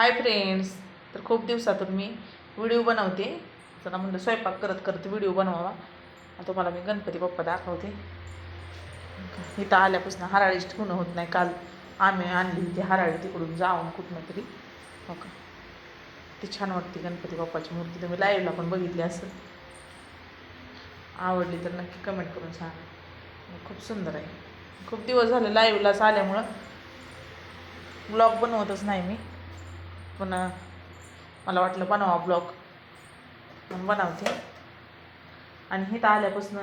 Hi friends तर खूप दिवसातून मी व्हिडिओ बनवते. चला म्हणलं स्वयंपाक करत करत व्हिडिओ बनवावा. आणि तुम्हाला मी गणपती बाप्पा दाखवते. इथं आल्यापासून हराळीच ठेवणं होत नाही. काल आम्ही आणली होती हराळी तिकडून जाऊन कुठनं तरी. हो का? ती छान वाटते गणपती बाप्पाची मूर्ती. तुम्ही लाईव्हला पण बघितली असेल. आवडली तर नक्की कमेंट करून सांगा. खूप सुंदर आहे. खूप दिवस झाले लाईव्हलाच आल्यामुळं. ब्लॉग बनवतच नाही मी. पण मला वाटलं बनवा ब्लॉग. म्हणून बनवते. आणि इथं आल्यापासून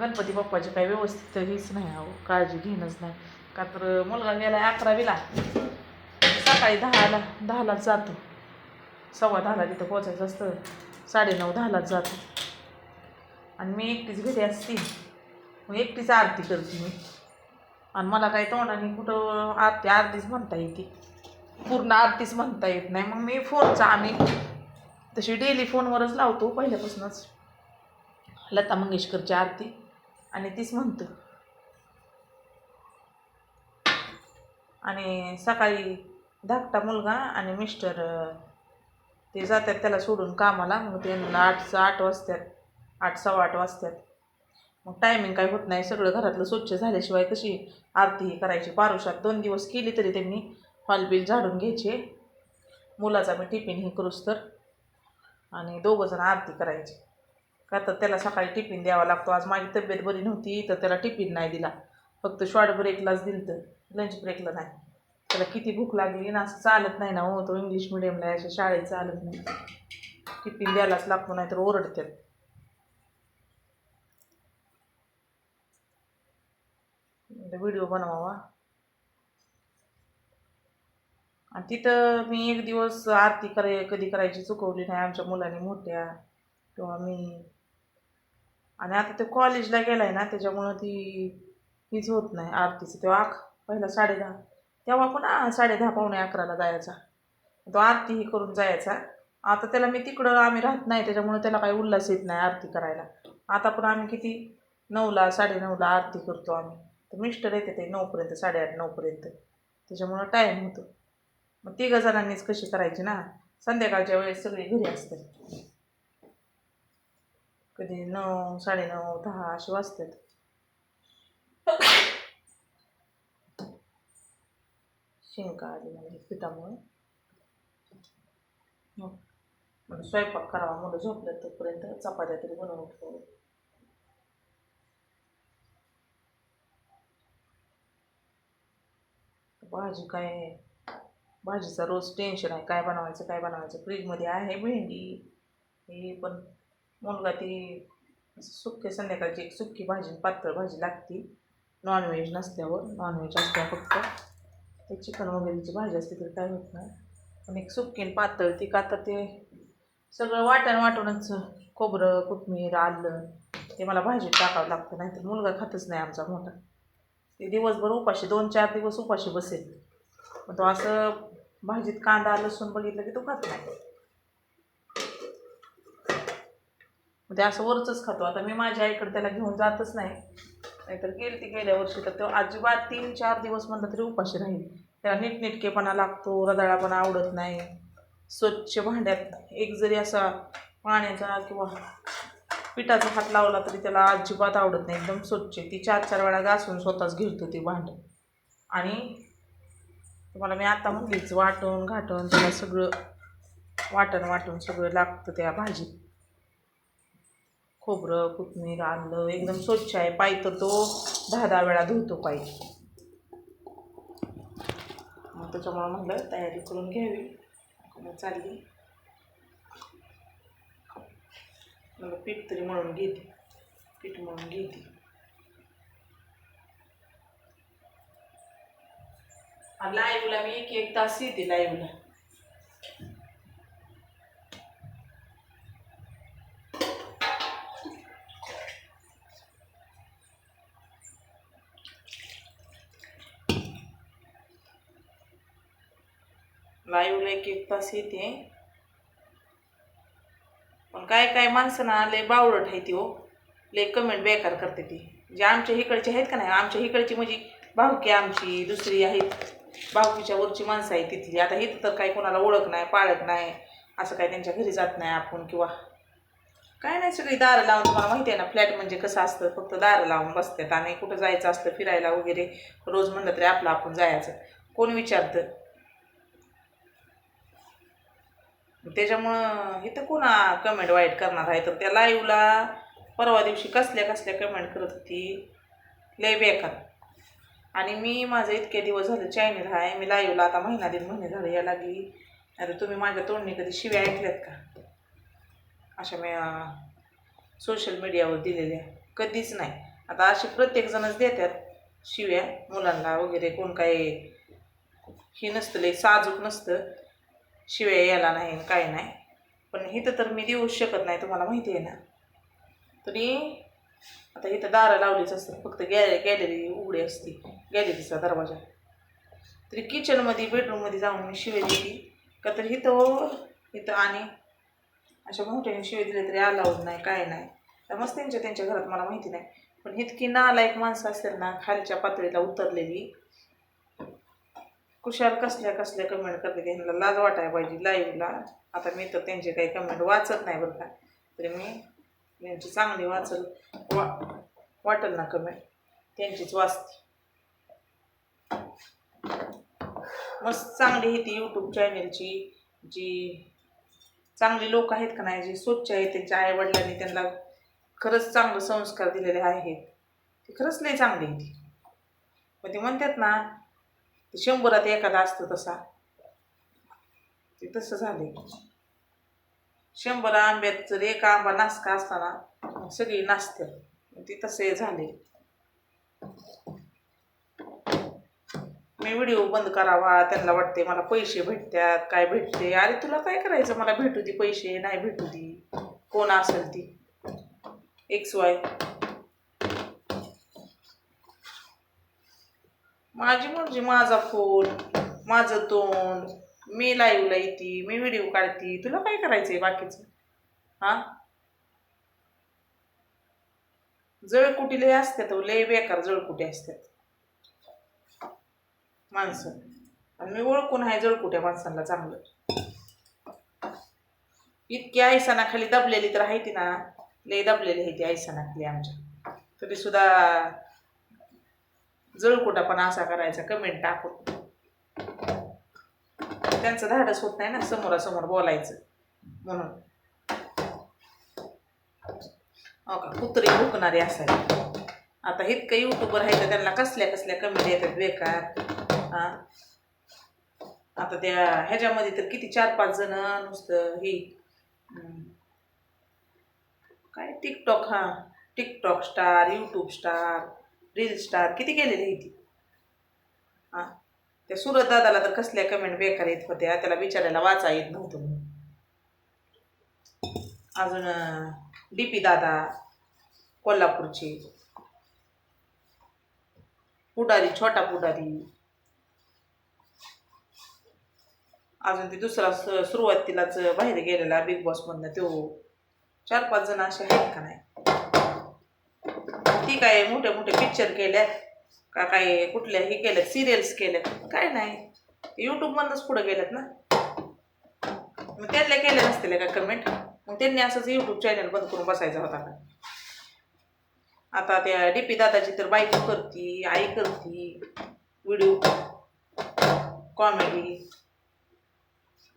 गणपती बाप्पाची काही व्यवस्थित हीच नाही अहो काळजी घेणंच नाही. का तर मुलगा गेला अकरावीला. सकाळी दहाला दहालाच जातो. सव्वा दहाला तिथं पोचायचं असतं. साडेनऊ दहालाच जातो. आणि मी एकटीच घरी असते. मग एकटीच आरती करते मी. आणि मला काही तोंडाने कुठं आरती आरतीच म्हणता येते. पूर्ण आरतीच म्हणता येत नाही. मग मी फोनचा आम्ही तशी डेली फोनवरच लावतो पहिल्यापासूनच. लता मंगेशकरची आरती आणि तीच म्हणतो. आणि सकाळी धाकटा मुलगा आणि मिस्टर ते जातात त्याला सोडून कामाला. मग त्यांना आठ आठ वाजतात आठ सव्वा आठ वाजतात. मग टायमिंग काय होत नाही. सगळं घरातलं स्वच्छ झाल्याशिवाय कशी आरती करायची? पारुशात दोन दिवस केली तरी त्यांनी. हॉलबिल झाडून घ्यायचे. मुलाचा मी टिफिन हे करूच तर. आणि दोघंजण आरती करायची. का तर त्याला सकाळी टिफिन द्यावा लागतो. आज माझी तब्येत बरी नव्हती तर त्याला टिफिन नाही दिला. फक्त शॉर्ट ब्रेकलाच दिलं तर लंच ब्रेकला नाही. त्याला किती भूक लागली ना असं चालत नाही ना हो. तो इंग्लिश मिडियमला अशा शाळेत चालत नाही. टिफिन द्यायलाच लागतो नाही तर ओरडतात व्हिडिओ बनवावा. आणि तिथं मी एक दिवस आरती कराय कधी करायची चुकवली नाही. आमच्या मुलांनी मोठ्या किंवा मी आणि आता ते कॉलेजला गेलाय ना त्याच्यामुळं ती हीच होत नाही आरतीचं. तेव्हा आख पहिला साडेदहा. तेव्हा पण साडे साडेदहा पावणे अकराला जायचा. तो आरती ही करून जायचा. आता त्याला मी तिकडं आम्ही राहत नाही त्याच्यामुळे त्याला काही उल्हास येत नाही आरती करायला. आता पण आम्ही किती नऊला साडेनऊला आरती करतो आम्ही. तर मिस्टर येते ते नऊपर्यंत साडेआठ नऊपर्यंत. त्याच्यामुळं टाईम होतो. मग तिघं जणांनीच कशी करायची ना? संध्याकाळच्या वेळेस सगळी घरी असतात. कधी नऊ साडेनऊ दहा असे वाजतात. शिंका आली म्हणजे पिठामुळे. मग म्हणून स्वयंपाक करावा मुलं झोपल्या तोपर्यंत चपात्या तरी बनवून ठेवू. भाजी काय भाजीचा रोज टेन्शन आहे. काय बनवायचं काय बनवायचं? फ्रीजमध्ये आहे भेंडी. हे पण मुलगा ती सुक्के संध्याकाळची एक सुक्की भाजी पातळ भाजी लागती. नॉनव्हेज नसल्यावर नॉनव्हेज असल्या फक्त. ते चिकन वगैरेची भाजी असते तर काय होत नाही. पण एक सुकीन पातळ ती का तर ते सगळं वाटण वाटूनच खोबरं कोथमीर आलं ते मला भाजीत टाकावं लागतं. नाहीतर मुलगा खातच नाही आमचा मोठा. ते दिवसभर उपाशी दोन चार दिवस उपाशी बसेल. मग तो असं भाजीत कांदा लसूण बघितलं की तो खात नाही. ते असं वरचंच खातो. आता मी माझ्या आईकडे त्याला घेऊन जातच नाही. नाहीतर गेली ती गेल्या वर्षी तर तो अजिबात तीन चार दिवस म्हणलं तरी उपाशी राहील. त्याला नीटनेटकेपणा लागतो रदाळापणा आवडत नाही. स्वच्छ भांड्यात एक जरी असा पाण्याचा किंवा पिठाचा हात लावला तरी त्याला अजिबात आवडत नाही. एकदम स्वच्छ ती चार चार वेळा घासून स्वतःच घेतो ती भांडं. आणि तुम्हाला मी आता म्हणलीच वाटून घाटून त्याला सगळं वाटण वाटून सगळं लागतं त्या भाजीत खोबरं कोथमीर आलं एकदम स्वच्छ आहे. पाय तर तो दहा दहा वेळा धुतो पाय. मग त्याच्यामुळं म्हणलं तयारी करून घ्यावी. मग चालली. मला पीठ तरी म्हणून घेते. पीठ म्हणून घेते. लाईव्हला मी एक एक तास येते लाईव्हला लाईव्हला एक एक तास येते. पण काय काय माणसं ना लय बावळट आहे ती हो. लय कमेंट बेकार करते ती. जे आमच्या इकडचे आहेत का नाही आमच्या इकडची म्हणजे भावकी आमची दुसरी आहेत. भावकीच्या वरची माणसं आहे तिथली. आता इथं तर काही कोणाला ओळख नाही पाळत नाही. असं काही त्यांच्या घरी जात नाही आपण किंवा काय नाही सगळी दारं लावून तुम्हाला माहिती आहे ना फ्लॅट म्हणजे कसं असतं फक्त दारं लावून बसतात आणि कुठं जायचं असतं फिरायला वगैरे रोज म्हणलं तरी आपलं आपण जायचं. कोण विचारतं? त्याच्यामुळं इथं कोणा कमेंट वाईट करणार आहे? तर त्या लाईव्हला परवा दिवशी कसल्या कसल्या कमेंट करत होती? लय बेकार. आणि मी माझं इतके दिवस झाले चॅनल आहे. मी लाईव्हला आता महिना दीड महिने झाले या लागली. आता तुम्ही माझ्या तोंडणी कधी शिव्या ऐकल्यात का? अशा मी सोशल मीडियावर दिलेल्या. कधीच नाही. आता असे प्रत्येकजणच देतात शिव्या मुलांना वगैरे कोण काय हे नसतं लय साजूक नसतं. शिव्या यायला नाही काय नाही. पण इथं तर मी देऊच शकत नाही तुम्हाला माहिती आहे ना. तरी आता इथं दारं लावलीच असतात फक्त गॅ गॅलरी उघडी असते. गॅलरीचा दरवाजा तरी किचनमध्ये बेडरूममध्ये जाऊन मी शिवे दिली. का तर इथं इथं आणि. अशा मोठ्याने शिवे दिले तरी अलाउड नाही काय नाही. तर मस्त त्यांच्या त्यांच्या घरात मला माहिती नाही. पण इतकी नालायक माणसं असेल ना खालच्या पातळीला उतरलेली. कुशाल कसल्या कसल्या कमेंट करते त्यांना लाज वाटायला पाहिजे लाईव्हला आता मी तर त्यांचे काही कमेंट वाचत नाही बरं का. तरी मी त्यांची चांगली वाचल वा वाटेल ना कमेंट त्यांचीच वाचते. मस्त चांगली ही ती यूट्यूब चॅनेलची जी चांगली लोक आहेत का नाही जे स्वच्छ आहेत त्यांच्या आईवडिलांनी त्यांना खरंच चांगलं संस्कार दिलेले आहेत. ते खरंच नाही चांगली ती. पण ते म्हणतात ना ते शंभरात एखादा असतो तसा. ते तसं झाले शंभर आंब्यात जर एक आंबा नासका असताना सगळी नाचते ते तसे झाले मी व्हिडिओ बंद करावा त्यांना वाटते मला पैसे भेटतात काय भेटते अरे तुला काय करायचं? मला भेटू दे पैसे नाही भेटू दे. कोण असेल ती? एक्स वाय माझी म्हणजे माझा फोन माझं तोंड. मी लाईव्हला येते मी व्हिडिओ काढते. तुला काय करायचं आहे बाकीचं? हा? जळकुटी लय असतात हो, लय बेकार जळकुटी असतात माणसं. आणि मी ओळखून आहे जळकुट्या माणसांना चांगलं. इतकी आयसानाखाली दबलेली तर आहे ती ना. लय दबलेली आहे ती आयसानाखाली आमच्या. तरी सुद्धा जळकुटा पण असा करायचा कमेंट टाकून. त्यांचं धाडस होत नाही ना समोरासमोर बोलायचं म्हणून. हो का? कुत्री भुकणारे असायला आता इतकं युट्यूबर आहे तर त्यांना कसल्या कसल्या कमेंट येतात बेकार. हा. आता त्या ह्याच्यामध्ये तर किती चार पाच जण नुसतं ही काय टिकटॉक हा. TikTok star YouTube star reel star किती गेलेली आहे ती? हां. त्या सुरत दादाला तर कसल्या कमेंट बेकार येत होत्या त्याला विचारायला वाचा येत नव्हतं म्हणून. अजून डी पी दादा कोल्हापूरचे. पुढारी छोटा पुढारी. अजून ते दुसरा स- सुरुवातीलाच बाहेर गेलेला बिग बॉस मधनं तो चार पाच जण असे आहेत का नाही? ती काय मोठे मोठे पिक्चर केल्यात का काय कुठल्या हे केल्यात सिरियल्स केल्यात काय नाही. यूट्यूब पुढं पुढे गेल्यात ना. मग त्यांना केल्या नसतील का कमेंट मग त्यांनी असंच यूट्यूब चॅनल बंद करून बसायचा होता का? आता त्या डी पी दादाची तर बायको करती आई करती व्हिडिओ कॉमेडी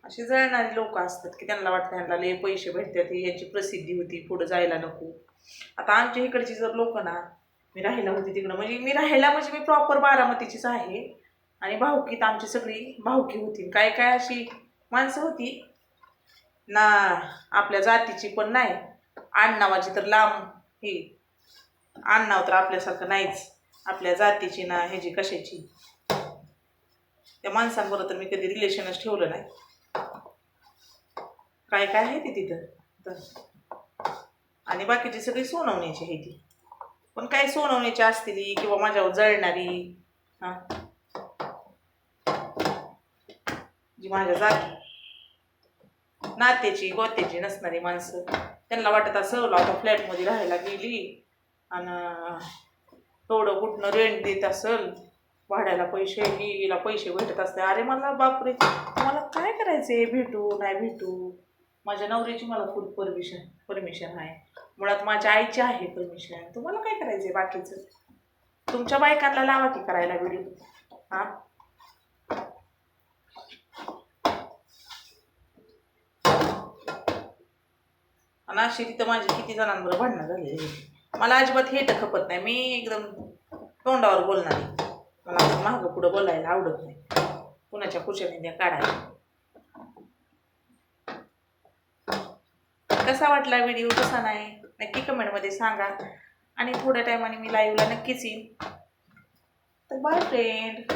अशी जळणारी लोक असतात की त्यांना वाटतं ह्यांना लय पैसे भेटतात यांची प्रसिद्धी होती पुढं जायला नको. आता आमच्या इकडची जर लोक ना मी राहायला होती तिकडं म्हणजे मी राहायला म्हणजे मी प्रॉपर बारामतीचीच आहे. आणि भाऊकीत आमची सगळी भाऊकी होती. काय काय अशी माणसं होती? ना आपल्या जातीची पण नाही. आडनावाची तर लांब ही. आडनाव तर आपल्यासारखं नाहीच. आपल्या जातीची ना ह्याची कशाची? त्या माणसांबरोबर तर मी कधी रिलेशनच ठेवलं नाही. काय काय आहे ती तिथं? तर. आणि बाकीची सगळी सोनवण्याची आहे ती. पण काय सोनवण्याची असतील किंवा माझ्यावर जळणारी? हां. जी माझ्या जाती नात्याची गोत्याची नसणारी माणसं. त्यांना वाटत असं आता फ्लॅटमध्ये राहायला गेली आणि थोडं कुठनं रेंट देत असल? भाड्याला पैसे हिला पैसे भेटत असते. अरे मला बापरे! मला काय करायचे भेटू नाही भेटू? माझ्या नवऱ्याची मला फुल परमिशन परमिशन आहे. मुळात माझ्या आईची आहे परमिशन तुम्हाला काय करायचं आहे बाकीचं? तुमच्या बायकांना लावा की करायला व्हिडिओ हां? आणि अशी तिथं माझी किती जणांबरोबर भांडणं झालेली मला अजिबात हे तर खपत नाही. मी एकदम तोंडावर बोलणार आहे मला मागं पुढं बोलायला आवडत नाही. कुणाच्या खुशाने द्या काढायला. कसा वाटला व्हिडिओ कसा नाही? नक्की कमेंटमध्ये सांगा. आणि थोड्या टायमाने मी लाईव्हला नक्कीच येईन. तर बाय फ्रेंड